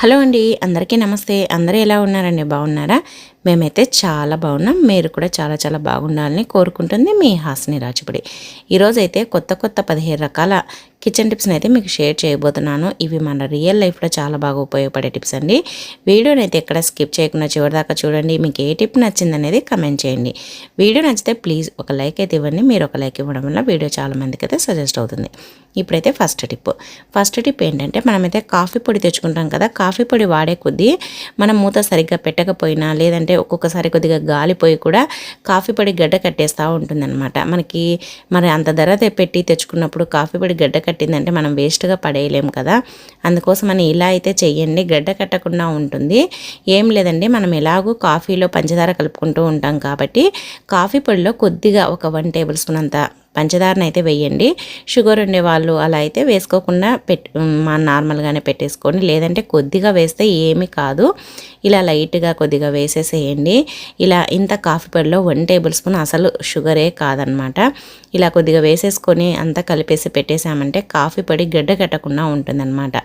Hello అండి అందరికీ నమస్తే. అందరూ ఎలా ఉన్నారండి? బాగున్నారా? మేమైతే చాలా బాగున్నాం. మీరు కూడా చాలా చాలా బాగుండాలని కోరుకుంటుంది మీ హాసిని రాజుపడి. ఈరోజైతే కొత్త కొత్త పదిహేను రకాల కిచెన్ టిప్స్ని అయితే మీకు షేర్ చేయబోతున్నాను. ఇవి మన రియల్ లైఫ్లో చాలా బాగా ఉపయోగపడే టిప్స్ అండి. వీడియోని అయితే ఎక్కడ స్కిప్ చేయకుండా చివరిదాకా చూడండి. మీకు ఏ టిప్ నచ్చింది అనేది కమెంట్ చేయండి. వీడియో నచ్చితే ప్లీజ్ ఒక లైక్ అయితే ఇవ్వండి. మీరు ఒక లైక్ ఇవ్వడం వల్ల వీడియో చాలా మందికి అయితే సజెస్ట్ అవుతుంది. ఇప్పుడైతే ఫస్ట్ టిప్. ఫస్ట్ టిప్ ఏంటంటే మనమైతే కాఫీ పొడి తెచ్చుకుంటాం కదా కాఫీ పొడి వాడే కొద్దీ మనం మూత సరిగ్గా పెట్టకపోయినా లేదంటే ఒక్కొక్కసారి కొద్దిగా గాలిపోయి కూడా కాఫీ పొడి గడ్డ కట్టేస్తూ ఉంటుందన్నమాట. మనకి మరి అంత ధర పెట్టి తెచ్చుకున్నప్పుడు కాఫీ పొడి గడ్డ కట్టిందంటే మనం వేస్ట్గా పడేయలేము కదా. అందుకోసమని ఇలా అయితే చెయ్యండి. గడ్డ కట్టకుండా ఉంటుంది. ఏం లేదండి. మనం ఎలాగూ కాఫీలో పంచదార కలుపుకుంటూ ఉంటాం కాబట్టి కాఫీ పొడిలో కొద్దిగా ఒక వన్ టేబుల్ స్పూన్ అంత పంచదారను అయితే వేయండి. షుగర్ ఉండే వాళ్ళు అలా అయితే వేసుకోకుండా పెట్ మా నార్మల్గానే పెట్టేసుకోండి. లేదంటే కొద్దిగా వేస్తే ఏమీ కాదు. ఇలా లైట్గా కొద్దిగా వేసేసేయండి. ఇలా ఇంత కాఫీ పొడిలో వన్ టేబుల్ స్పూన్ అసలు షుగరే కాదనమాట. ఇలా కొద్దిగా వేసేసుకొని అంతా కలిపేసి పెట్టేసామంటే కాఫీ పొడి గడ్డ కట్టకుండా ఉంటుందన్నమాట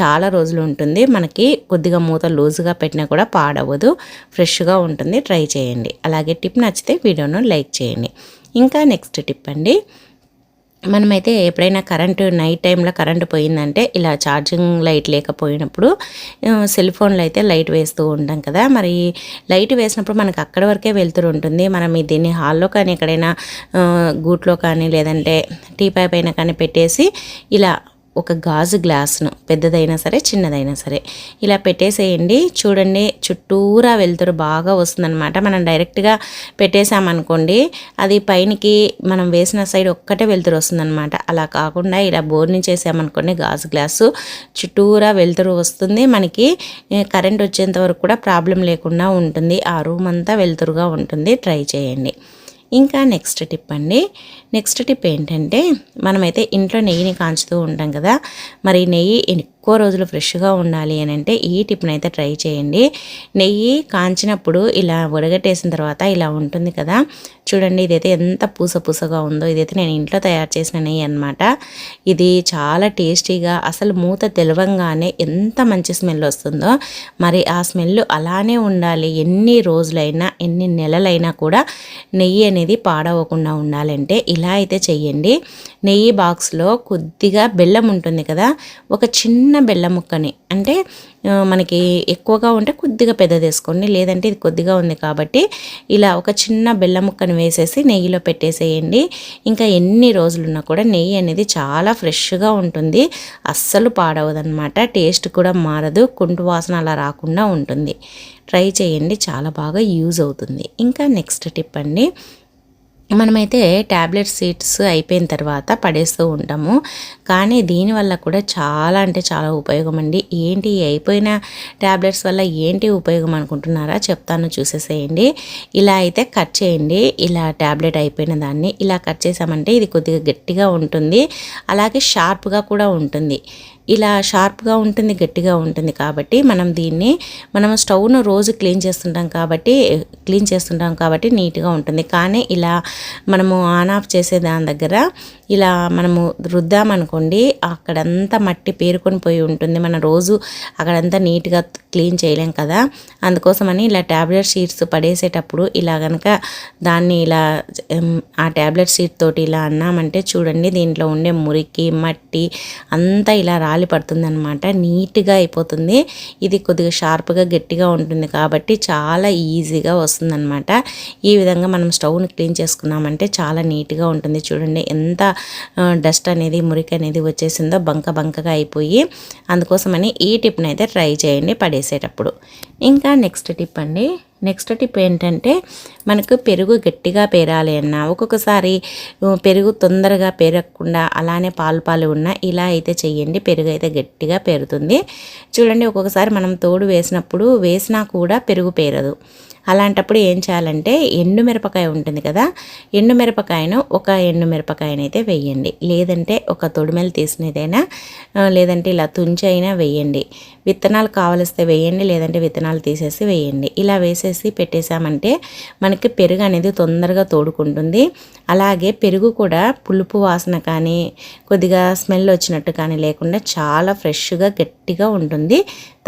చాలా రోజులు ఉంటుంది. మనకి కొద్దిగా మూత లూజుగా పెట్టినా కూడా పాడవదు ఫ్రెష్గా ఉంటుంది. ట్రై చేయండి. అలాగే టిప్ నచ్చితే వీడియోను లైక్ చేయండి. ఇంకా నెక్స్ట్ టిప్ అండి. మనమైతే ఎప్పుడైనా కరెంటు నైట్ టైంలో కరెంటు పోయిందంటే ఇలా ఛార్జింగ్ లైట్ లేకపోయినప్పుడు సెల్ ఫోన్లో అయితే లైట్ వేస్తూ ఉంటాం కదా. మరి లైట్ వేసినప్పుడు మనకు అక్కడ వరకే వెళ్తూ ఉంటుంది. మనం దీన్ని హాల్లో కానీ ఎక్కడైనా గూట్లో కానీ లేదంటే టీ పై పైన కానీ పెట్టేసి ఇలా ఒక గాజు గ్లాస్ను పెద్దదైనా సరే చిన్నదైనా సరే. ఇలా పెట్టేసేయండి. చూడండి చుట్టూరా వెళ్తురు బాగా వస్తుందన్నమాట. మనం డైరెక్ట్గా పెట్టేసామనుకోండి అది పైనకి మనం వేసిన సైడ్ ఒక్కటే వెళ్తురు వస్తుందన్నమాట. అలా కాకుండా ఇలా బోర్ని చేసామనుకోండి గాజు గ్లాసు చుట్టూరా వెళ్తురు వస్తుంది. మనకి కరెంట్ వచ్చేంత వరకు కూడా ప్రాబ్లం లేకుండా ఉంటుంది. ఆ రూమ్ అంతా వెళ్తురుగా ఉంటుంది. ట్రై చేయండి. ఇంకా నెక్స్ట్ టిప్ అండి. నెక్స్ట్ టిప్ ఏంటంటే మనమైతే ఇంట్లో నెయ్యిని కాంచుతూ ఉంటాం కదా మరి నెయ్యి ఎక్కువ రోజులు ఫ్రెష్గా ఉండాలి అని అంటే ఈ టిప్ని అయితే ట్రై చేయండి. నెయ్యి కాంచినప్పుడు ఇలా వడగట్టేసిన తర్వాత ఇలా ఉంటుంది కదా చూడండి ఇదైతే ఎంత పూస పూసగా ఉందో ఇదైతే నేను ఇంట్లో తయారు చేసిన నెయ్యి అనమాట ఇది చాలా టేస్టీగా అసలు మూత తెలవంగానే ఎంత మంచి స్మెల్ వస్తుందో మరి ఆ స్మెల్ అలానే ఉండాలి. ఎన్ని రోజులైనా ఎన్ని నెలలైనా కూడా నెయ్యి అనేది పాడవకుండా ఉండాలంటే ఇలా అయితే చెయ్యండి. నెయ్యి బాక్స్లో కొద్దిగా బెల్లం ఉంటుంది కదా ఒక చిన్న చిన్న బెల్లం ముక్కని. అంటే మనకి ఎక్కువగా ఉంటే కొద్దిగా పెద్దది వేసుకోండి. లేదంటే ఇది కొద్దిగా ఉంది కాబట్టి ఇలా ఒక చిన్న బెల్లం ముక్కని వేసేసి నెయ్యిలో పెట్టేసేయండి. ఇంకా ఎన్ని రోజులున్నా కూడా నెయ్యి అనేది చాలా ఫ్రెష్గా ఉంటుంది. అస్సలు పాడవదనమాట టేస్ట్ కూడా మారదు. కుంటు వాసన అలా రాకుండా ఉంటుంది. ట్రై చేయండి. చాలా బాగా యూజ్ అవుతుంది. ఇంకా నెక్స్ట్ టిప్ అండి. మనమైతే ట్యాబ్లెట్ సీట్స్ అయిపోయిన తర్వాత పడేస్తూ ఉంటాము. కానీ దీనివల్ల కూడా చాలా అంటే చాలా ఉపయోగం అండి. ఏంటి అయిపోయిన ట్యాబ్లెట్స్ వల్ల ఏంటి ఉపయోగం అనుకుంటున్నారా? చెప్తాను చూసేసేయండి. ఇలా అయితే కట్ చేయండి. ఇలా ట్యాబ్లెట్ అయిపోయిన దాన్ని ఇలా కట్ చేసామంటే ఇది కొద్దిగా గట్టిగా ఉంటుంది. అలాగే షార్ప్గా కూడా ఉంటుంది. ఇలా షార్ప్గా ఉంటుంది గట్టిగా ఉంటుంది కాబట్టి మనం దీన్ని మనం స్టవ్ను రోజు క్లీన్ చేస్తుంటాం కాబట్టి క్లీన్ చేస్తుంటాం కాబట్టి నీట్గా ఉంటుంది. కానీ ఇలా మనము ఆన్ ఆఫ్ చేసే దాని దగ్గర ఇలా మనము రుద్దామనుకోండి అక్కడంతా మట్టి పేరుకొని పోయి ఉంటుంది. మనం రోజు అక్కడంతా నీట్గా క్లీన్ చేయలేం కదా. అందుకోసమని ఇలా ట్యాబ్లెట్ షీట్స్ పడేసేటప్పుడు ఇలా కనుక దాన్ని ఇలా ఆ ట్యాబ్లెట్ షీట్ తోటి ఇలా అన్నామంటే చూడండి దీంట్లో ఉండే మురికి మట్టి అంతా ఇలా రాలి పడుతుందన్నమాట. నీట్గా అయిపోతుంది. ఇది కొద్దిగా షార్ప్గా గట్టిగా ఉంటుంది కాబట్టి చాలా ఈజీగా వస్తుందన్నమాట. ఈ విధంగా మనం స్టవ్ని క్లీన్ చేసుకున్నామంటే చాలా నీట్గా ఉంటుంది. చూడండి ఎంత డస్ట్ అనేది మురికి అనేది వచ్చేసిందో బంక బంకగా అయిపోయి అందుకోసమని ఈ టిప్ని అయితే ట్రై చేయండి పడేసేటప్పుడు. ఇంకా నెక్స్ట్ టిప్ అండి. నెక్స్ట్ టిప్ ఏంటంటే మనకు పెరుగు గట్టిగా పేరాలి అన్నా. ఒక్కొక్కసారి పెరుగు తొందరగా పెరగకుండా అలానే పాలు పాలు ఉన్నా ఇలా అయితే చెయ్యండి. పెరుగు అయితే గట్టిగా పేరుతుంది. చూడండి ఒక్కొక్కసారి మనం తోడు వేసినప్పుడు వేసినా కూడా పెరుగు పేరదు. అలాంటప్పుడు ఏం చేయాలంటే ఎండు మిరపకాయ ఉంటుంది కదా ఎండు మిరపకాయను ఒక ఎండు మిరపకాయనైతే వేయండి. లేదంటే ఒక తొడిమెలు తీసినదైనా లేదంటే ఇలా తుంచి అయినా వేయండి. విత్తనాలు కావలిస్తే వేయండి లేదంటే విత్తనాలు తీసేసి వేయండి. ఇలా వేసే వేసేసి పెట్టేశామంటే మనకి పెరుగు అనేది తొందరగా తోడుకుంటుంది. అలాగే పెరుగు కూడా పులుపు వాసన కానీ కొద్దిగా స్మెల్ వచ్చినట్టు కానీ లేకుండా చాలా ఫ్రెష్గా గట్టిగా ఉంటుంది.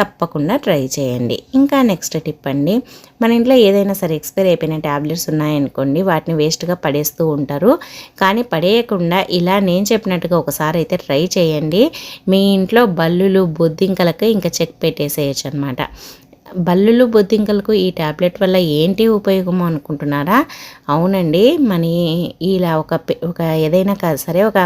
తప్పకుండా ట్రై చేయండి. ఇంకా నెక్స్ట్ టిప్ అండి. మన ఇంట్లో ఏదైనా సరే ఎక్స్పైర్ అయిపోయిన ట్యాబ్లెట్స్ ఉన్నాయనుకోండి వాటిని వేస్ట్గా పడేస్తూ ఉంటారు. కానీ పడేయకుండా ఇలా నేను చెప్పినట్టుగా ఒకసారి అయితే ట్రై చేయండి. మీ ఇంట్లో బల్లులు బొద్దింకలకు ఇంకా చెక్ పెట్టేసేయచ్చు అనమాట బల్లులు బొద్దింకలకు ఈ ట్యాబ్లెట్ వల్ల ఏంటి ఉపయోగము అనుకుంటున్నారా? అవునండి. మన ఇలా ఒక ఒక ఏదైనా కాదు సరే ఒక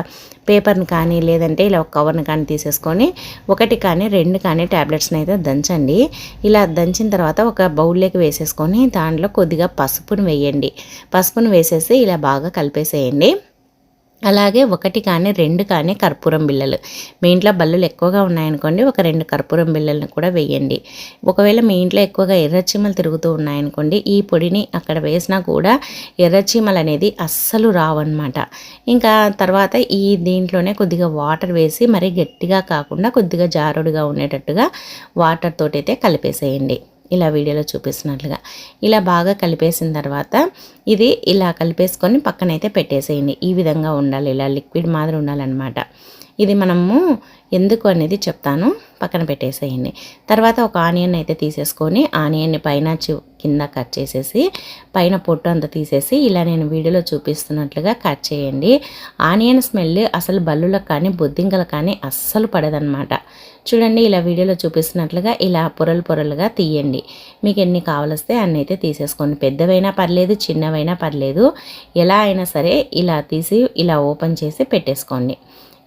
పేపర్ని కానీ లేదంటే ఇలా ఒక కవర్ని కానీ తీసేసుకొని ఒకటి కానీ రెండు కానీ ట్యాబ్లెట్స్ని అయితే దంచండి. ఇలా దంచిన తర్వాత ఒక బౌల్లోకి వేసేసుకొని దాంట్లో కొద్దిగా పసుపును వేయండి. పసుపును వేసేసి ఇలా బాగా కలిపేసేయండి. అలాగే ఒకటి కానీ రెండు కానీ కర్పూరం బిళ్ళలు. మీ ఇంట్లో బల్లులు ఎక్కువగా ఉన్నాయనుకోండి ఒక రెండు కర్పూరం బిళ్ళలను కూడా వేయండి. ఒకవేళ మీ ఇంట్లో ఎక్కువగా ఎర్రచీమలు తిరుగుతూ ఉన్నాయనుకోండి ఈ పొడిని అక్కడ వేసినా కూడా ఎర్రచీమలు అనేది అస్సలు రావన్నమాట. ఇంకా తర్వాత ఈ దీంట్లోనే కొద్దిగా వాటర్ వేసి మరీ గట్టిగా కాకుండా కొద్దిగా జారుడుగా ఉండేటట్టుగా వాటర్ తోటైతే కలిపేసేయండి. ఇలా వీడియోలో చూపిస్తున్నట్లుగా. ఇలా బాగా కలిపేసిన తర్వాత ఇది ఇలా కలిపేసుకొని పక్కనైతే పెట్టేసేయండి. ఈ విధంగా ఉండాలి. ఇలా లిక్విడ్ మాదిరి ఉండాలన్నమాట. ఇది మనము ఎందుకు అనేది చెప్తాను. పక్కన పెట్టేసేయండి. తర్వాత ఒక ఆనియన్ అయితే తీసేసుకొని ఆనియన్ని పైన కింద కట్ చేసేసి పైన పొట్టు అంతా తీసేసి ఇలా నేను వీడియోలో చూపిస్తున్నట్లుగా కట్ చేయండి. ఆనియన్ స్మెల్ అసలు బల్లులకు కానీ బొద్దింకలు కానీ అస్సలు పడదనమాట చూడండి ఇలా వీడియోలో చూపిస్తున్నట్లుగా ఇలా పొరలు పొరలుగా తీయండి. మీకు ఎన్ని కావలిస్తే అన్ని అయితే తీసేసుకోండి. పెద్దవైనా పర్లేదు చిన్నవైనా పర్లేదు. ఎలా అయినా సరే ఇలా తీసి ఇలా ఓపెన్ చేసి పెట్టేసుకోండి.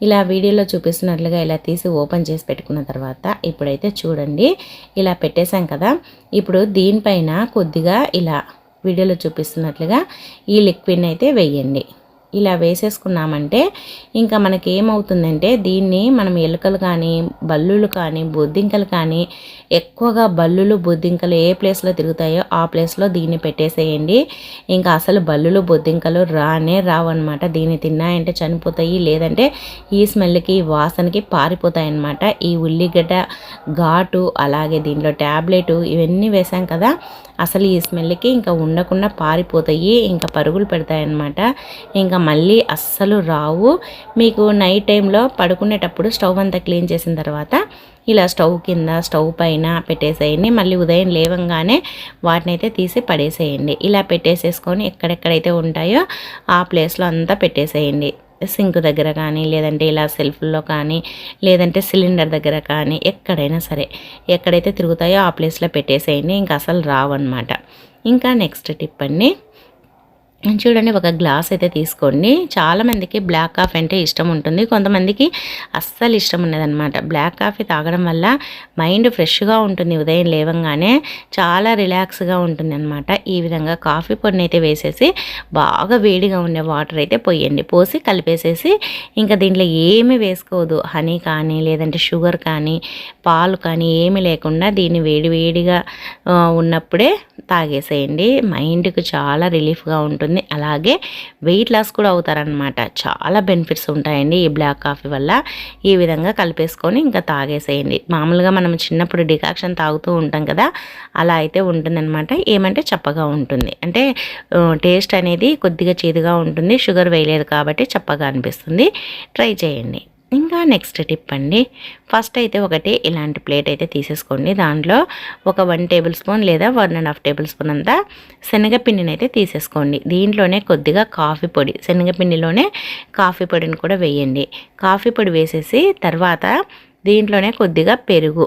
ఇలా వీడియోలో చూపిస్తున్నట్లుగా ఇలా తీసి ఓపెన్ చేసి పెట్టుకున్న తర్వాత ఇప్పుడైతే చూడండి ఇలా పెట్టేశాం కదా. ఇప్పుడు దీనిపైన కొద్దిగా ఇలా వీడియోలో చూపిస్తున్నట్లుగా ఈ లిక్విడ్ని అయితే వేయండి. ఇలా వేసేసుకున్నామంటే ఇంకా మనకి ఏమవుతుందంటే దీన్ని మనం ఎలుకలు కానీ బల్లులు కానీ బొద్దింకలు కానీ ఎక్కువగా బల్లులు బొద్దింకలు ఏ ప్లేస్లో తిరుగుతాయో ఆ ప్లేస్లో దీన్ని పెట్టేసేయండి. ఇంకా అసలు బల్లులు బొద్దింకలు రానే రావు అనమాట దీన్ని తిన్నాయంటే చనిపోతాయి లేదంటే ఈ స్మెల్కి వాసనకి పారిపోతాయి అన్నమాట ఈ ఉల్లిగడ్డ ఘాటు అలాగే దీంట్లో ట్యాబ్లెట్ ఇవన్నీ వేసాం కదా అసలు ఈ స్మెల్కి ఇంకా ఉండకుండా పారిపోతాయి ఇంకా పరుగులు పెడతాయి అన్నమాట ఇంకా మళ్ళీ అస్సలు రావు. మీకు నైట్ టైంలో పడుకునేటప్పుడు స్టవ్ అంతా క్లీన్ చేసిన తర్వాత ఇలా స్టవ్ కింద స్టవ్ పైన పెట్టేసేయండి. మళ్ళీ ఉదయం లేవంగానే వాటిని అయితే తీసి పడేసేయండి. ఇలా పెట్టేసేసుకొని ఎక్కడెక్కడైతే ఉంటాయో ఆ ప్లేస్లో అంతా పెట్టేసేయండి. సింక్ దగ్గర కానీ లేదంటే ఇలా సెల్ఫ్లో కానీ లేదంటే సిలిండర్ దగ్గర కానీ ఎక్కడైనా సరే ఎక్కడైతే తిరుగుతాయో ఆ ప్లేస్లో పెట్టేసేయండి ఇంకా అసలు రావన్నమాట. ఇంకా నెక్స్ట్ టిప్ అండి. చూడండి ఒక గ్లాస్ అయితే తీసుకోండి. చాలామందికి బ్లాక్ కాఫీ అంటే ఇష్టం ఉంటుంది. కొంతమందికి అస్సలు ఇష్టం ఉన్నదనమాట బ్లాక్ కాఫీ తాగడం వల్ల మైండ్ ఫ్రెష్గా ఉంటుంది ఉదయం లేవంగానే. చాలా రిలాక్స్గా ఉంటుంది అనమాట ఈ విధంగా కాఫీ పొడిని అయితే వేసేసి బాగా వేడిగా ఉండే వాటర్ అయితే పోయండి. పోసి కలిపేసేసి ఇంకా దీంట్లో ఏమి వేసుకోవద్దు హనీ కానీ లేదంటే షుగర్ కానీ పాలు కానీ ఏమి లేకుండా దీన్ని వేడి వేడిగా ఉన్నప్పుడే తాగేసేయండి. మైండ్కి చాలా రిలీఫ్గా ఉంటుంది. అలాగే వెయిట్ లాస్ కూడా అవుతారనమాట చాలా బెనిఫిట్స్ ఉంటాయండి ఈ బ్లాక్ కాఫీ వల్ల. ఈ విధంగా కలిపేసుకొని ఇంకా తాగేసేయండి. మామూలుగా మనం చిన్నప్పుడు డికాక్షన్ తాగుతూ ఉంటాం కదా అలా అయితే ఉంటుందన్నమాట. ఏమంటే చప్పగా ఉంటుంది. అంటే టేస్ట్ అనేది కొద్దిగా చేదుగా ఉంటుంది. షుగర్ వేయలేదు కాబట్టి చప్పగా అనిపిస్తుంది. ట్రై చేయండి. ఇంకా నెక్స్ట్ టిప్ అండి. ఫస్ట్ అయితే ఒకటి ఇలాంటి ప్లేట్ అయితే తీసేసుకోండి. దాంట్లో ఒక వన్ టేబుల్ స్పూన్ లేదా one and half tablespoon అంతా శనగపిండిని అయితే తీసేసుకోండి. దీంట్లోనే కొద్దిగా కాఫీ పొడి శనగపిండిలోనే కాఫీ పొడిని కూడా వేయండి. కాఫీ పొడి వేసేసి తర్వాత దీంట్లోనే కొద్దిగా పెరుగు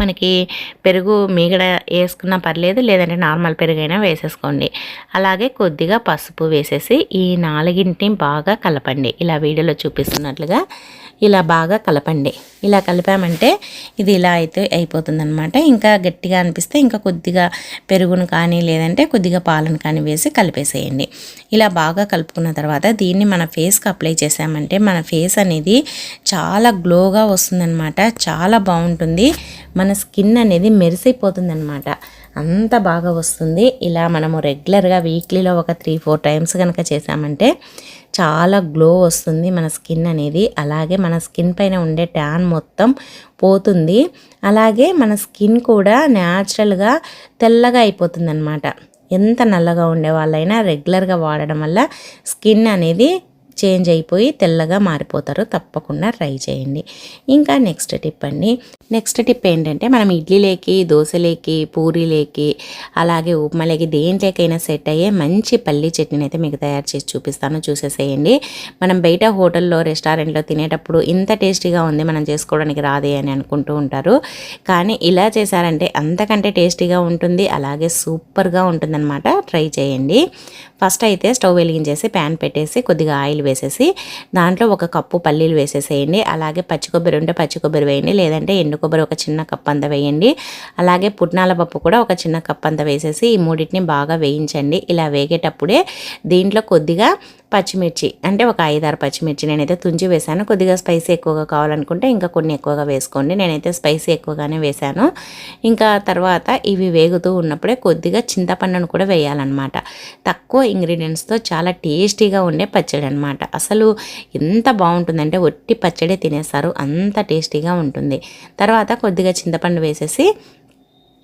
మనకి పెరుగు మీగడ వేసుకున్నా పర్లేదు లేదంటే నార్మల్ పెరుగైనా వేసేసుకోండి. అలాగే కొద్దిగా పసుపు వేసేసి ఈ నాలుగింటిని బాగా కలపండి. ఇలా వీడియోలో చూపిస్తున్నట్లుగా ఇలా బాగా కలపండి. ఇలా కలిపామంటే ఇది ఇలా అయితే అయిపోతుందనమాట ఇంకా గట్టిగా అనిపిస్తే ఇంకా కొద్దిగా పెరుగును కానీ లేదంటే కొద్దిగా పాలను కానీ వేసి కలిపేసేయండి. ఇలా బాగా కలుపుకున్న తర్వాత దీన్ని మన ఫేస్కి అప్లై చేసామంటే మన ఫేస్ అనేది చాలా గ్లోగా వస్తుందన్నమాట. చాలా బాగుంటుంది. మన స్కిన్ అనేది మెరిసిపోతుందన్నమాట. అంత బాగా వస్తుంది. ఇలా మనము రెగ్యులర్గా వీక్లీలో ఒక త్రీ ఫోర్ టైమ్స్ కనుక చేసామంటే చాలా గ్లో వస్తుంది మన స్కిన్ అనేది. అలాగే మన స్కిన్ పైన ఉండే ట్యాన్ మొత్తం పోతుంది. అలాగే మన స్కిన్ కూడా న్యాచురల్గా తెల్లగా అయిపోతుంది అనమాట ఎంత నల్లగా ఉండే వాళ్ళైనా రెగ్యులర్గా వాడడం వల్ల స్కిన్ అనేది చేంజ్ అయిపోయి తెల్లగా మారిపోతారు తప్పకుండా ట్రై చేయండి. ఇంకా నెక్స్ట్ టిప్ అండి. నెక్స్ట్ టిప్ ఏంటంటే మనం ఇడ్లీలేకి దోశలేకి పూరీలేకి అలాగే ఉప్మాలేకి దేంట్లోకైనా సెట్ అయ్యే మంచి పల్లి చట్నీని అయితే మీకు తయారు చేసి చూపిస్తాను. చూసేసేయండి. మనం బయట హోటల్లో రెస్టారెంట్లో తినేటప్పుడు ఇంత టేస్టీగా ఉంది మనం చేసుకోవడానికి రాదే అని అనుకుంటూ ఉంటారు. కానీ ఇలా చేశారంటే అంతకంటే టేస్టీగా ఉంటుంది అలాగే సూపర్గా ఉంటుందన్నమాట. ట్రై చేయండి. ఫస్ట్ అయితే స్టవ్ వెలిగించేసి ప్యాన్ పెట్టేసి కొద్దిగా ఆయిల్ వేసేసి దాంట్లో ఒక కప్పు పల్లీలు వేసేసేయండి. అలాగే పచ్చి కొబ్బరి ఉంటే పచ్చి కొబ్బరి వేయండి. లేదంటే ఎండు కొబ్బరి ఒక చిన్న కప్ అంత వేయండి. అలాగే పుట్నాల పప్పు కూడా ఒక చిన్న కప్ అంత వేసేసి ఈ మూడింటిని బాగా వేయించండి. ఇలా వేగేటప్పుడే దీంట్లో కొద్దిగా పచ్చిమిర్చి. అంటే ఒక ఐదారు పచ్చిమిర్చి నేనైతే తుంచి వేశాను. కొద్దిగా స్పైసీ ఎక్కువగా కావాలనుకుంటే ఇంకా కొన్ని ఎక్కువగా వేసుకోండి. నేనైతే స్పైసీ ఎక్కువగానే వేశాను. ఇంకా తర్వాత ఇవి వేగుతూ ఉన్నప్పుడే కొద్దిగా చింతపండును కూడా వేయాలన్నమాట. తక్కువ ఇంగ్రీడియంట్స్తో చాలా టేస్టీగా ఉండే పచ్చడి అనమాట అసలు ఎంత బాగుంటుందంటే ఒట్టి పచ్చడి తినేస్తారు. అంత టేస్టీగా ఉంటుంది. తర్వాత కొద్దిగా చింతపండు వేసేసి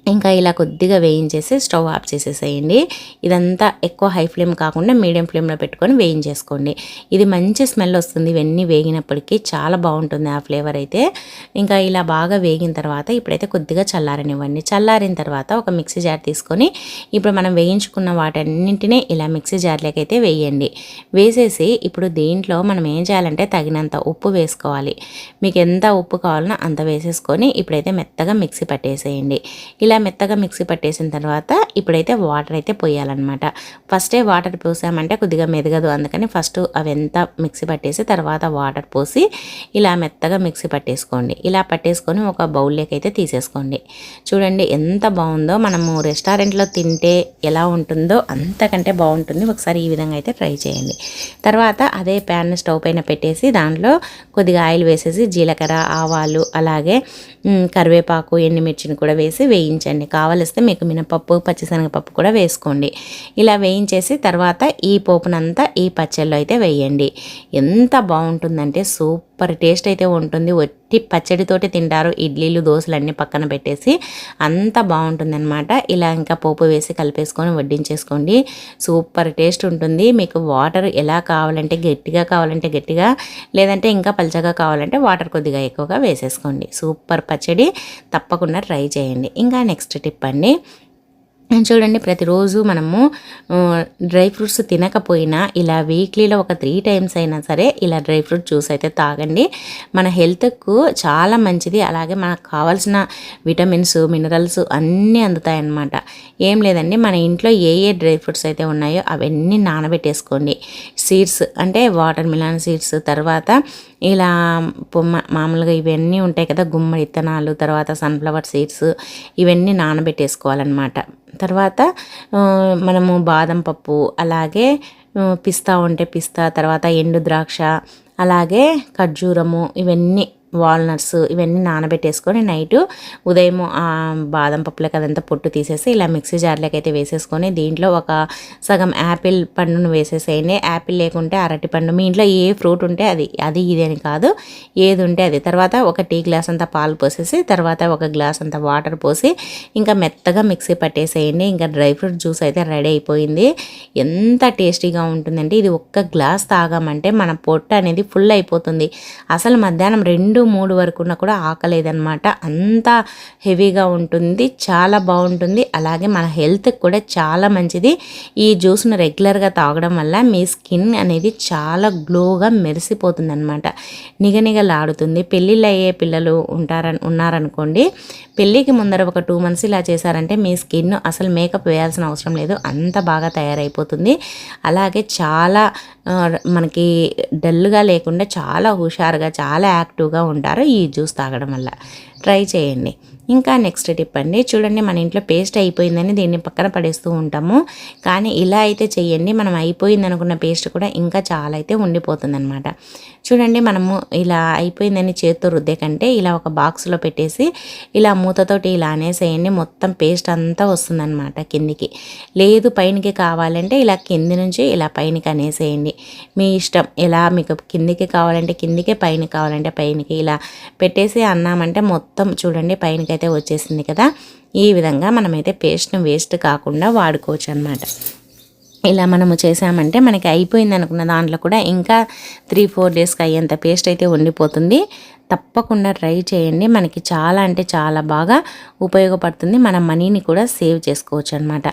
ఇంకా ఇలా కొద్దిగా వేయించేసి స్టవ్ ఆఫ్ చేసేసేయండి. ఇదంతా ఎక్కువ హై ఫ్లేమ్ కాకుండా మీడియం ఫ్లేమ్లో పెట్టుకొని వేయించేసుకోండి. ఇది మంచి స్మెల్ వస్తుంది. ఇవన్నీ వేగినప్పటికీ చాలా బాగుంటుంది ఆ ఫ్లేవర్ అయితే. ఇంకా ఇలా బాగా వేగిన తర్వాత ఇప్పుడైతే కొద్దిగా చల్లారనివ్వండి. చల్లారిన తర్వాత ఒక మిక్సీ జార్ తీసుకొని ఇప్పుడు మనం వేయించుకున్న వాటన్నింటినీ ఇలా మిక్సీ జార్లోకి అయితే వేయండి. వేసేసి ఇప్పుడు దీంట్లో మనం ఏం చేయాలంటే తగినంత ఉప్పు వేసుకోవాలి. మీకు ఎంత ఉప్పు కావాలన్నా అంత వేసేసుకొని ఇప్పుడైతే మెత్తగా మిక్సీ పట్టేసేయండి. ఇలా ఇలా మెత్తగా మిక్సీ పట్టేసిన తర్వాత ఇప్పుడైతే వాటర్ అయితే పోయాలన్నమాట. ఫస్టే వాటర్ పోసామంటే కొద్దిగా మెదగదు. అందుకని ఫస్ట్ అవంతా మిక్సీ పట్టేసి తర్వాత వాటర్ పోసి ఇలా మెత్తగా మిక్సీ పట్టేసుకోండి. ఇలా పట్టేసుకొని ఒక బౌల్లోకి అయితే తీసేసుకోండి. చూడండి ఎంత బాగుందో. మనము రెస్టారెంట్లో తింటే ఎలా ఉంటుందో అంతకంటే బాగుంటుంది. ఒకసారి ఈ విధంగా అయితే ట్రై చేయండి. తర్వాత అదే ప్యాన్ స్టవ్ పైన పెట్టేసి దాంట్లో కొద్దిగా ఆయిల్ వేసేసి జీలకర్ర ఆవాలు అలాగే కరివేపాకు ఎండుమిర్చిని కూడా వేసి వేయించండి. కావలిస్తే మీకు మినపప్పు పచ్చిశనగపప్పు కూడా వేసుకోండి. ఇలా వేయించేసి తర్వాత ఈ పోపునంతా ఈ పచ్చళ్ళు అయితే వేయండి. ఎంత బాగుంటుందంటే సూప్ సూపర్ టేస్ట్ అయితే ఉంటుంది. ఒట్టి పచ్చడితోటి తింటారు. ఇడ్లీలు దోశలు అన్నీ పక్కన పెట్టేసి అంత బాగుంటుందన్నమాట. ఇలా ఇంకా పోపు వేసి కలిపేసుకొని వడ్డించేసుకోండి. సూపర్ టేస్ట్ ఉంటుంది. మీకు వాటర్ ఎలా కావాలంటే గట్టిగా కావాలంటే గట్టిగా లేదంటే ఇంకా పలచగా కావాలంటే వాటర్ కొద్దిగా ఎక్కువగా వేసేసుకోండి. సూపర్ పచ్చడి తప్పకుండా ట్రై చేయండి. ఇంకా నెక్స్ట్ టిప్ అండి. చూడండి ప్రతిరోజు మనము డ్రై ఫ్రూట్స్ తినకపోయినా ఇలా వీక్లీలో ఒక త్రీ టైమ్స్ అయినా సరే ఇలా డ్రై ఫ్రూట్ జ్యూస్ అయితే తాగండి. మన హెల్త్కు చాలా మంచిది. అలాగే మనకు కావాల్సిన విటమిన్స్ మినరల్స్ అన్నీ అందుతాయి అన్నమాట ఏం లేదండి మన ఇంట్లో ఏ ఏ డ్రై ఫ్రూట్స్ అయితే ఉన్నాయో అవన్నీ నానబెట్టేసుకోండి. సీడ్స్ అంటే వాటర్ మిలాన్ సీడ్స్ తర్వాత ఇలా మామూలుగా ఇవన్నీ ఉంటాయి కదా గుమ్మడి విత్తనాలు తర్వాత సన్ఫ్లవర్ సీడ్స్ ఇవన్నీ నానబెట్టేసుకోవాలన్నమాట. తర్వాత మనము బాదం పప్పు అలాగే పిస్తా ఉంటే పిస్తా తర్వాత ఎండు ద్రాక్ష అలాగే ఖర్జూరము ఇవన్నీ వాల్నట్స్ ఇవన్నీ నానబెట్టేసుకొని నైట్ ఉదయం బాదం పప్పులకి అదంతా పొట్టు తీసేసి ఇలా మిక్సీ జార్లోకి అయితే వేసేసుకొని దీంట్లో ఒక సగం యాపిల్ పండును వేసేసేయండి. యాపిల్ లేకుంటే అరటి పండు. మీ ఇంట్లో ఏ ఫ్రూట్ ఉంటే అది అది ఇది అని కాదు. ఏది ఉంటే అది. తర్వాత ఒక టీ గ్లాస్ అంతా పాలు పోసేసి తర్వాత ఒక గ్లాస్ అంతా వాటర్ పోసి ఇంకా మెత్తగా మిక్సీ పట్టేసేయండి. ఇంకా డ్రై ఫ్రూట్ జ్యూస్ అయితే రెడీ అయిపోయింది. ఎంత టేస్టీగా ఉంటుందంటే ఇది ఒక్క గ్లాస్ తాగామంటే మన పొట్టు అనేది ఫుల్ అయిపోతుంది. అసలు మధ్యాహ్నం రెండు మూడు వరకు కూడా ఆకలేదన్నమాట. అంత హెవీగా ఉంటుంది చాలా బాగుంటుంది. అలాగే మన హెల్త్కి కూడా చాలా మంచిది. ఈ జ్యూస్ను రెగ్యులర్గా తాగడం వల్ల మీ స్కిన్ అనేది చాలా గ్లోగా మెరిసిపోతుంది అనమాట నిగనిగలాడుతుంది. పెళ్ళిళ్ళు అయ్యే పిల్లలు ఉంటారని ఉన్నారనుకోండి పెళ్ళికి ముందర ఒక టూ మంత్స్ ఇలా చేశారంటే మీ స్కిన్ అసలు మేకప్ వేయాల్సిన అవసరం లేదు. అంత బాగా తయారైపోతుంది. అలాగే చాలా మనకి డల్గా లేకుండా చాలా హుషారుగా చాలా యాక్టివ్గా ఉంటారు ఈ జ్యూస్ తాగడం వల్ల. ట్రై చేయండి. ఇంకా నెక్స్ట్ టిప్ అండి చూడండి మన ఇంట్లో పేస్ట్ అయిపోయిందని దీన్ని పక్కన పడేస్తూ ఉంటాము. కానీ ఇలా అయితే చేయండి మనం అయిపోయింది అనుకున్న పేస్ట్ కూడా ఇంకా చాలా అయితే ఉండిపోతుంది అనమాట చూడండి మనము ఇలా అయిపోయిందని చేత్తో రుద్దే కంటే ఇలా ఒక బాక్స్లో పెట్టేసి ఇలా మూతతోటి ఇలా అనేసేయండి మొత్తం పేస్ట్ అంతా వస్తుందన్నమాట కిందికి. లేదు పైనకి కావాలంటే ఇలా కింది నుంచి ఇలా పైనకి అనేసేయండి. మీ ఇష్టం ఎలా మీకు కిందికి కావాలంటే కిందికి పైన కావాలంటే పైనకి ఇలా పెట్టేసి అన్నామంటే మొత్తం చూడండి పైనకి అయితే వచ్చేసింది కదా. ఈ విధంగా మనమైతే పేస్ట్ను వేస్ట్ కాకుండా వాడుకోవచ్చు అనమాట ఇలా మనము చేసామంటే మనకి అయిపోయింది అనుకున్న దాంట్లో కూడా ఇంకా త్రీ ఫోర్ డేస్కి అయ్యేంత పేస్ట్ అయితే ఉండిపోతుంది. తప్పకుండా ట్రై చేయండి. మనకి చాలా అంటే చాలా బాగా ఉపయోగపడుతుంది. మన మనీని కూడా సేవ్ చేసుకోవచ్చు అనమాట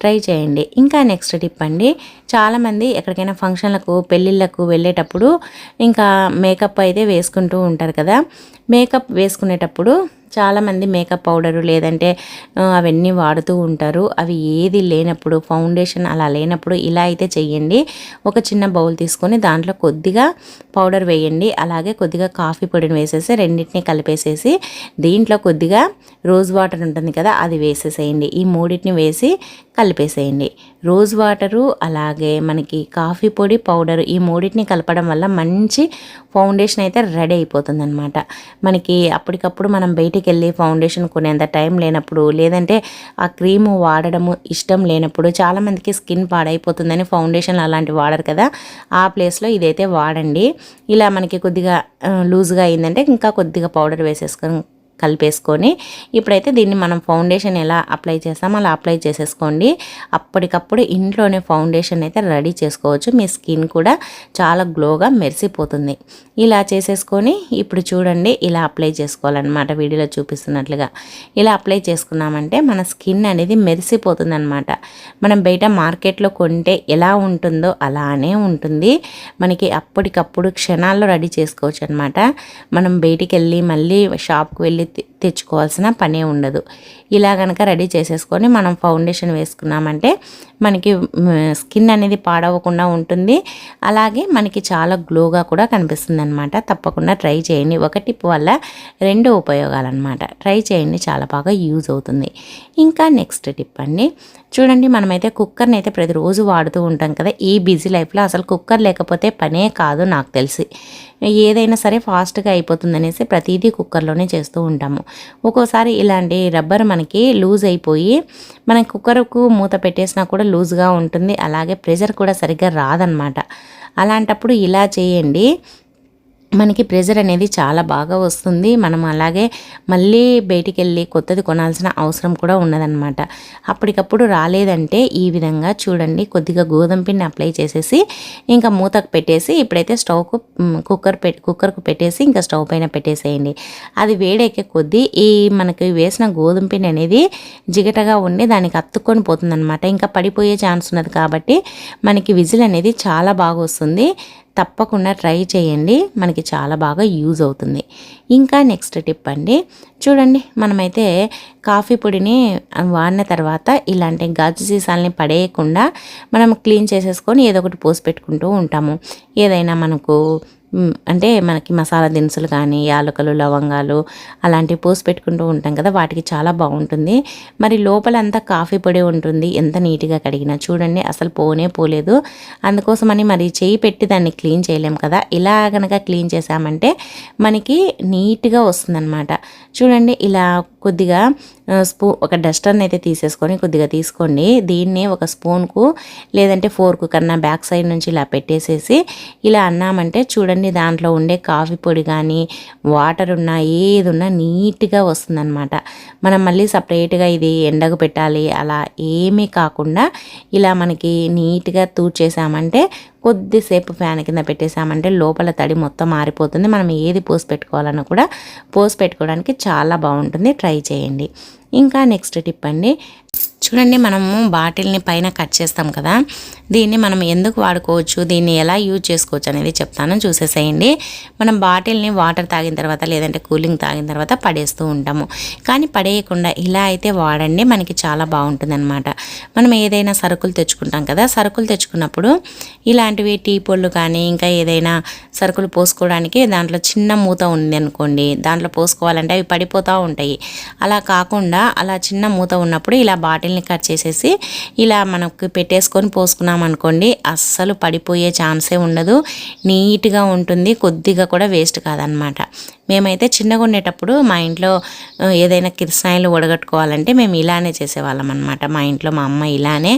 ట్రై చేయండి. ఇంకా నెక్స్ట్ టిప్ అండి. చాలామంది ఎక్కడికైనా ఫంక్షన్లకు పెళ్ళిళ్ళకు వెళ్ళేటప్పుడు ఇంకా మేకప్ అయితే వేసుకుంటూ ఉంటారు కదా. మేకప్ వేసుకునేటప్పుడు చాలామంది మేకప్ పౌడరు లేదంటే అవన్నీ వాడుతూ ఉంటారు. అవి ఏది లేనప్పుడు ఫౌండేషన్ అలా లేనప్పుడు ఇలా అయితే చెయ్యండి. ఒక చిన్న బౌల్ తీసుకొని దాంట్లో కొద్దిగా పౌడర్ వేయండి. అలాగే కొద్దిగా కాఫీ పొడిని వేసేసి రెండింటిని కలిపేసేసి దీంట్లో కొద్దిగా రోజ్ వాటర్ ఉంటుంది కదా అది వేసేసేయండి. ఈ మూడింటిని వేసి కలిపేసేయండి. రోజ్ వాటరు అలాగే మనకి కాఫీ పొడి పౌడర్ ఈ మూడింటిని కలపడం వల్ల మంచి ఫౌండేషన్ అయితే రెడీ అయిపోతుంది అనమాట మనకి అప్పటికప్పుడు మనం బయటికి వెళ్ళి ఫౌండేషన్ కొనేంత టైం లేనప్పుడు లేదంటే ఆ క్రీమ్ వాడడము ఇష్టం లేనప్పుడు చాలామందికి స్కిన్ పాడైపోతుందని ఫౌండేషన్ అలాంటివి వాడరు కదా. ఆ ప్లేస్లో ఇదైతే వాడండి. ఇలా మనకి కొద్దిగా లూజ్గా అయిందంటే ఇంకా కొద్దిగా పౌడర్ వేసేసుకొని కలిపేసుకొని ఇప్పుడైతే దీన్ని మనం ఫౌండేషన్ ఎలా అప్లై చేస్తామో అలా అప్లై చేసేసుకోండి. అప్పటికప్పుడు ఇంట్లోనే ఫౌండేషన్ అయితే రెడీ చేసుకోవచ్చు. మీ స్కిన్ కూడా చాలా గ్లోగా మెరిసిపోతుంది. ఇలా చేసేసుకొని ఇప్పుడు చూడండి ఇలా అప్లై చేసుకోవాలన్నమాట వీడియోలో చూపిస్తున్నట్లుగా. ఇలా అప్లై చేసుకున్నామంటే మన స్కిన్ అనేది మెరిసిపోతుంది అనమాట మనం బయట మార్కెట్లో కొంటే ఎలా ఉంటుందో అలానే ఉంటుంది. మనకి అప్పటికప్పుడు క్షణాల్లో రెడీ చేసుకోవచ్చు అనమాట మనం బయటికి వెళ్ళి మళ్ళీ షాప్కి వెళ్ళి ಐತಿ తెచ్చుకోవాల్సిన పనే ఉండదు. ఇలా కనుక రెడీ చేసేసుకొని మనం ఫౌండేషన్ వేసుకున్నామంటే మనకి స్కిన్ అనేది పాడవకుండా ఉంటుంది. అలాగే మనకి చాలా గ్లోగా కూడా కనిపిస్తుంది అనమాట తప్పకుండా ట్రై చేయండి. ఒక టిప్ వల్ల రెండు ఉపయోగాలు అనమాట ట్రై చేయండి. చాలా బాగా యూజ్ అవుతుంది. ఇంకా నెక్స్ట్ టిప్ అండి. చూడండి మనమైతే కుక్కర్ని అయితే ప్రతిరోజు వాడుతూ ఉంటాం కదా. ఈ బిజీ లైఫ్లో అసలు కుక్కర్ లేకపోతే పనే కాదు నాకు తెలిసి. ఏదైనా సరే ఫాస్ట్గా అయిపోతుంది అనేసి ప్రతిదీ కుక్కర్లోనే చేస్తూ ఉంటాము. ఒక్కోసారి ఇలాంటి రబ్బర్ మనకి లూజ్ అయిపోయి మనం కుక్కర్కు మూత పెట్టేసినా కూడా లూజ్గా ఉంటుంది. అలాగే ప్రెషర్ కూడా సరిగ్గా రాదనమాట. అలాంటప్పుడు ఇలా చేయండి. మనకి ప్రెజర్ అనేది చాలా బాగా వస్తుంది. మనం అలాగే మళ్ళీ బయటికి వెళ్ళి కొత్తది కొనాల్సిన అవసరం కూడా ఉన్నదనమాట అప్పటికప్పుడు రాలేదంటే ఈ విధంగా చూడండి కొద్దిగా గోధుమ పిండిని అప్లై చేసేసి ఇంకా మూతకు పెట్టేసి ఇప్పుడైతే స్టవ్కు కుక్కర్ పెట్ కుక్కర్కు పెట్టేసి ఇంకా స్టవ్ పైన పెట్టేసేయండి. అది వేడెక్కే కొద్దీ ఈ మనకి వేసిన గోధుమ పిండి అనేది జిగటగా ఉండి దానికి అత్తుకొని పోతుందన్నమాట. ఇంకా పడిపోయే ఛాన్స్ ఉన్నది కాబట్టి మనకి విజిల్ అనేది చాలా బాగా వస్తుంది. తప్పకుండా ట్రై చేయండి. మనకి చాలా బాగా యూజ్ అవుతుంది. ఇంకా నెక్స్ట్ టిప్ అండి. చూడండి మనమైతే కాఫీ పొడిని వాడిన తర్వాత ఇలాంటి గాజు సీసాలని పడేయకుండా మనం క్లీన్ చేసేసుకొని ఏదో ఒకటి పోసి పెట్టుకుంటూ ఉంటాము. ఏదైనా మనకు అంటే మనకి మసాలా దినుసులు కానీ యాలకులు లవంగాలు అలాంటివి పోసి పెట్టుకుంటూ ఉంటాం కదా వాటికి చాలా బాగుంటుంది. మరి లోపల అంతా కాఫీ పొడి ఉంటుంది ఎంత నీట్గా కడిగినా చూడండి అసలు పోనే పోలేదు. అందుకోసమని మరి చేయి పెట్టి దాన్ని క్లీన్ చేయలేం కదా ఇలా కనుక క్లీన్ చేసామంటే మనకి నీట్గా వస్తుందన్నమాట. చూడండి ఇలా కొద్దిగా స్పూ ఒక డస్టర్ని అయితే తీసేసుకొని కొద్దిగా తీసుకోండి. దీన్ని ఒక స్పూన్కు లేదంటే ఫోర్కు కన్నా బ్యాక్ సైడ్ నుంచి ఇలా పెట్టేసేసి ఇలా అన్నామంటే చూడండి దాంట్లో ఉండే కాఫీ పొడి కానీ వాటర్ ఉన్నా ఏది ఉన్నా నీట్గా వస్తుందన్నమాట. మనం మళ్ళీ సపరేట్గా ఇది ఎండకు పెట్టాలి అలా ఏమీ కాకుండా ఇలా మనకి నీట్గా తూర్చేసామంటే కొద్దిసేపు ఫ్యాన్ కింద పెట్టేసామంటే లోపల తడి మొత్తం మారిపోతుంది. మనం ఏది పోసి పెట్టుకోవాలన్నా కూడా పోసి పెట్టుకోవడానికి చాలా బాగుంటుంది. ట్రై చేయండి. ఇంకా నెక్స్ట్ టిప్ అండి. చూడండి మనము బాటిల్ని పైన కట్ చేస్తాం కదా. దీన్ని మనం ఎందుకు వాడుకోవచ్చు దీన్ని ఎలా యూజ్ చేసుకోవచ్చు అనేది చెప్తాను చూసేసేయండి. మనం బాటిల్ని వాటర్ తాగిన తర్వాత లేదంటే కూలింగ్ తాగిన తర్వాత పడేస్తూ ఉంటాము. కానీ పడేయకుండా ఇలా అయితే వాడండి మనకి చాలా బాగుంటుంది అనమాట మనం ఏదైనా సరుకులు తెచ్చుకుంటాం కదా సరుకులు తెచ్చుకున్నప్పుడు ఇలాంటివి టీ పొళ్ళు కానీ ఇంకా ఏదైనా సరుకులు పోసుకోవడానికి దాంట్లో చిన్న మూత ఉంది అనుకోండి దాంట్లో పోసుకోవాలంటే అవి పడిపోతూ ఉంటాయి. అలా కాకుండా అలా చిన్న మూత ఉన్నప్పుడు ఇలా బాటిల్ని కట్ చేసేసి ఇలా మనకు పెట్టేసుకొని పోసుకున్నాం అనుకోండి అస్సలు పడిపోయే ఛాన్సే ఉండదు. నీట్గా ఉంటుంది కొద్దిగా కూడా వేస్ట్ కాదనమాట. మేమైతే చిన్నగా ఉండేటప్పుడు మా ఇంట్లో ఏదైనా కిరసాయిలు వడగట్టుకోవాలంటే మేము ఇలానే చేసేవాళ్ళం అనమాట మా ఇంట్లో మా అమ్మ ఇలానే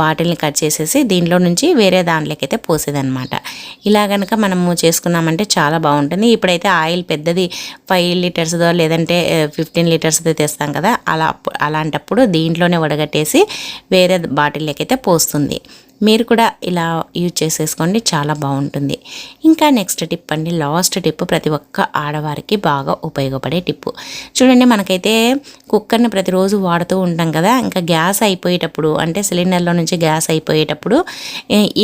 బాటిల్ని కట్ చేసేసి దీంట్లో నుంచి వేరే దాంట్లోకైతే పోసేదనమాట ఇలా కనుక మనము చేసుకున్నామంటే చాలా బాగుంటుంది. ఇప్పుడైతే ఆయిల్ పెద్దది ఫైవ్ లీటర్స్దో లేదంటే ఫిఫ్టీన్ లీటర్స్ది తెస్తాం కదా అలా అలాంటప్పుడు దీంట్లోనే వడగట్టేసి వేరే బాటిల్లోకి అయితే పోస్తుంది. మీరు కూడా ఇలా యూజ్ చేసేసుకోండి చాలా బాగుంటుంది. ఇంకా నెక్స్ట్ టిప్ అండి లాస్ట్ టిప్ ప్రతి ఒక్క ఆడవారికి బాగా ఉపయోగపడే టిప్పు చూడండి మనకైతే కుక్కర్ని ప్రతిరోజు వాడుతూ ఉంటాం కదా ఇంకా గ్యాస్ అయిపోయేటప్పుడు అంటే సిలిండర్లో నుంచి గ్యాస్ అయిపోయేటప్పుడు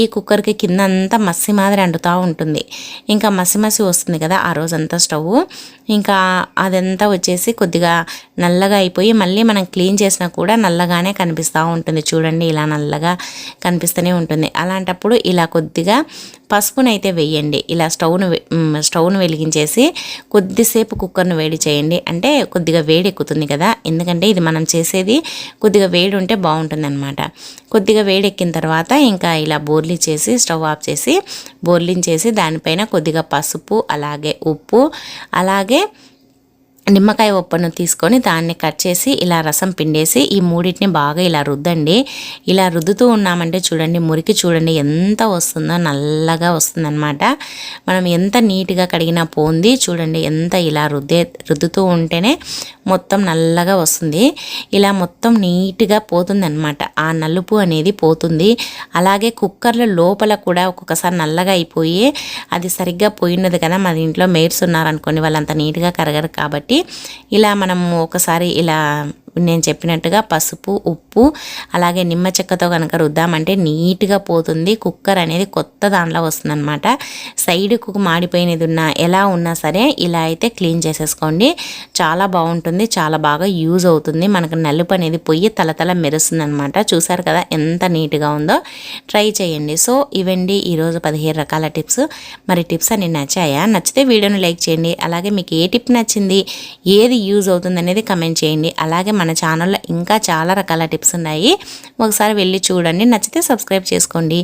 ఈ కుక్కర్కి కింద అంతా మసి మాదిరి అంటుతూ ఉంటుంది. ఇంకా మసి మసి వస్తుంది కదా ఆ రోజంతా స్టవ్. ఇంకా అదంతా వచ్చేసి కొద్దిగా నల్లగా అయిపోయి మళ్ళీ మనం క్లీన్ చేసినా కూడా నల్లగానే కనిపిస్తూ ఉంటుంది. చూడండి ఇలా నల్లగా కనిపిస్తుంది కనిపిస్తూనే ఉంటుంది. అలాంటప్పుడు ఇలా కొద్దిగా పసుపునైతే వేయండి. ఇలా స్టవ్ను స్టవ్ను వెలిగించేసి కొద్దిసేపు కుక్కర్ను వేడి చేయండి. అంటే కొద్దిగా వేడి ఎక్కుతుంది కదా. ఎందుకంటే ఇది మనం చేసేది కొద్దిగా వేడి ఉంటే బాగుంటుంది అనమాట కొద్దిగా వేడి ఎక్కిన తర్వాత ఇంకా ఇలా బోర్లీ చేసి స్టవ్ ఆఫ్ చేసి బోర్లింగ్ చేసి దానిపైన కొద్దిగా పసుపు అలాగే ఉప్పు అలాగే నిమ్మకాయ ఉప్పను తీసుకొని దాన్ని కట్ చేసి ఇలా రసం పిండేసి ఈ మూడింటిని బాగా ఇలా రుద్దండి. ఇలా రుద్దుతూ ఉన్నామంటే చూడండి మురికి చూడండి ఎంత వస్తుందో నల్లగా వస్తుందన్నమాట. మనం ఎంత నీట్గా కడిగినా పోంది చూడండి ఎంత ఇలా రుద్దే రుద్దుతూ ఉంటేనే మొత్తం నల్లగా వస్తుంది. ఇలా మొత్తం నీట్గా పోతుందన్నమాట. ఆ నలుపు అనేది పోతుంది. అలాగే కుక్కర్ల లోపల కూడా ఒక్కొక్కసారి నల్లగా అయిపోయి అది సరిగ్గా పోయినది కదా. మన ఇంట్లో మేడ్స్ ఉన్నారనుకోండి వాళ్ళంత నీట్గా కరగరు కాబట్టి. ఇలా మనం ఒకసారి ఇలా నేను చెప్పినట్టుగా పసుపు ఉప్పు అలాగే నిమ్మ చెక్కతో కనుక రుద్దామంటే నీట్గా పోతుంది. కుక్కర్ అనేది కొత్త దాంట్లో వస్తుందన్నమాట. సైడ్కు మాడిపోయినది ఉన్నా ఎలా ఉన్నా సరే ఇలా అయితే క్లీన్ చేసేసుకోండి. చాలా బాగుంటుంది చాలా బాగా యూజ్ అవుతుంది. మనకు నలుపు అనేది పొయ్యి తలతల మెరుస్తుంది అనమాట చూసారు కదా ఎంత నీట్గా ఉందో. ట్రై చేయండి. సో ఇవండి ఈరోజు పదిహేను రకాల టిప్స్. మరి టిప్స్ అన్ని నచ్చాయా? నచ్చితే వీడియోని లైక్ చేయండి. అలాగే మీకు ఏ టిప్ నచ్చింది? ఏది యూజ్ అవుతుంది అనేది కమెంట్ చేయండి. అలాగే మన మన ఛానల్లో ఇంకా చాలా రకాల టిప్స్ ఉన్నాయి. ఒకసారి వెళ్ళి చూడండి. నచ్చితే సబ్స్క్రైబ్ చేసుకోండి.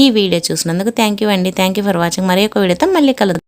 ఈ వీడియో చూసినందుకు థ్యాంక్ యూ అండి. Thank you for watching. మరి ఒక వీడియోతో మళ్ళీ కలుద్దాం.